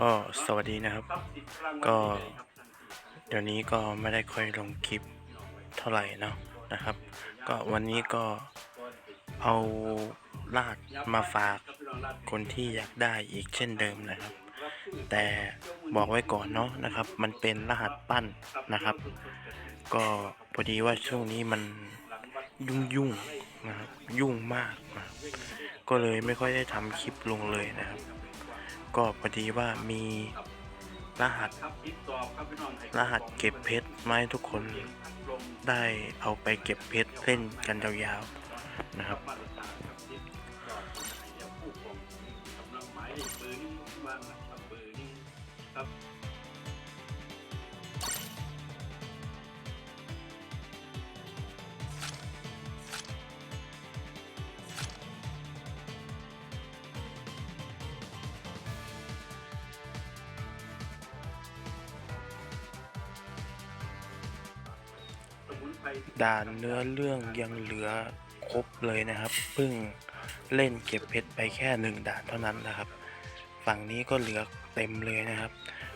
ก็สวัสดีนะครับ ก็เดี๋ยวนี้ก็ไม่ได้ค่อยลงคลิปเท่าไหร่เนาะนะครับ ก็วันนี้ก็เอาลาดมาฝากคนที่อยากได้อีกเช่นเดิมนะครับ แต่บอกไว้ก่อนเนาะนะครับ มันเป็นรหัสปั้นนะครับ ก็พอดีว่าช่วงนี้มันยุ่งยุ่งนะครับยุ่งมากนะก็เลยไม่ค่อยได้ทำคลิปลงเลยนะครับ ก็พอดีว่ามีรหัส รหัสเก็บเพชรมาให้ทุกคนได้เอาไปเก็บเพชรเล่นกันยาวๆนะครับ ด่านเนื้อเรื่องยังเหลือครบเลยนะครับเพิ่งเล่นเก็บเพชรไปแค่หนึ่งด่านเท่านั้นนะครับ ฝั่งนี้ก็เหลือเต็มเลยนะครับ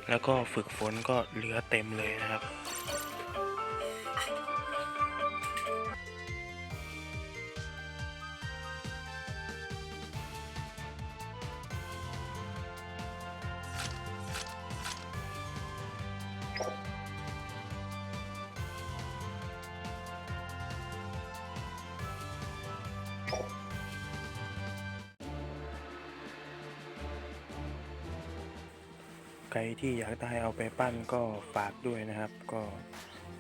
แล้วก็ฝึกฝนก็เหลือเต็มเลยนะครับ ใครที่อยากได้เอาไปปั้นก็ฝากด้วยนะครับ ก็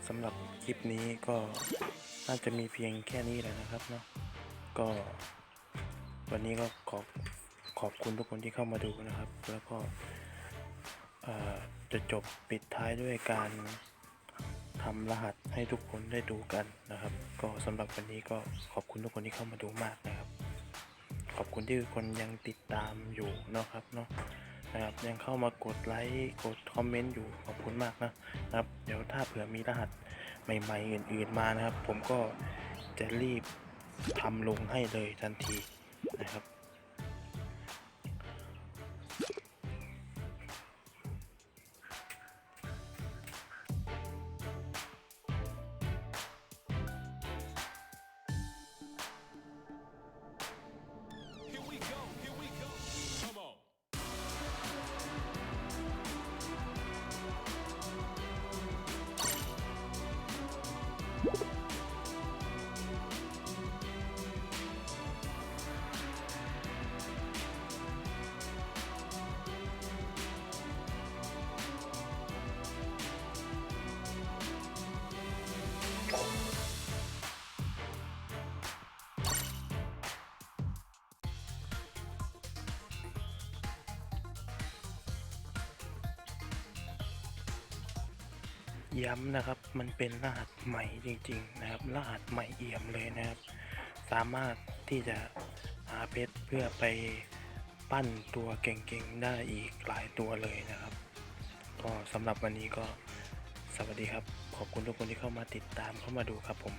สำหรับคลิปนี้ก็น่าจะมีเพียงแค่นี้แหละนะครับเนาะก็ วันนี้ก็ขอบขอบคุณทุกคนที่เข้ามาดูนะครับ แล้วก็จะจบปิดท้ายด้วยการทำรหัสให้ทุกคนได้ดูกันนะครับ ก็สำหรับวันนี้ก็ขอบคุณทุกคนที่เข้ามาดูมากนะครับ ขอบคุณที่คนยังติดตามอยู่เนาะครับเนาะ นะครับยังเข้ามากดไลค์กดคอมเมนต์อยู่ขอบคุณมากนะนะครับ เดี๋ยวถ้าเผื่อมีรหัสใหม่ๆอื่นๆมานะครับ ผมก็จะรีบทำลงให้เลยทันทีนะครับ ย้ำนะครับมันเป็นรหัสใหม่จริงๆนะครับ รหัสใหม่เอี่ยมเลยนะครับ สามารถที่จะหาเพชรเพื่อไปปั้นตัวเก่งๆได้อีกหลายตัวเลยนะครับ ก็สำหรับวันนี้ก็สวัสดีครับ ขอบคุณทุกคนที่เข้ามาติดตามเข้ามาดูครับผม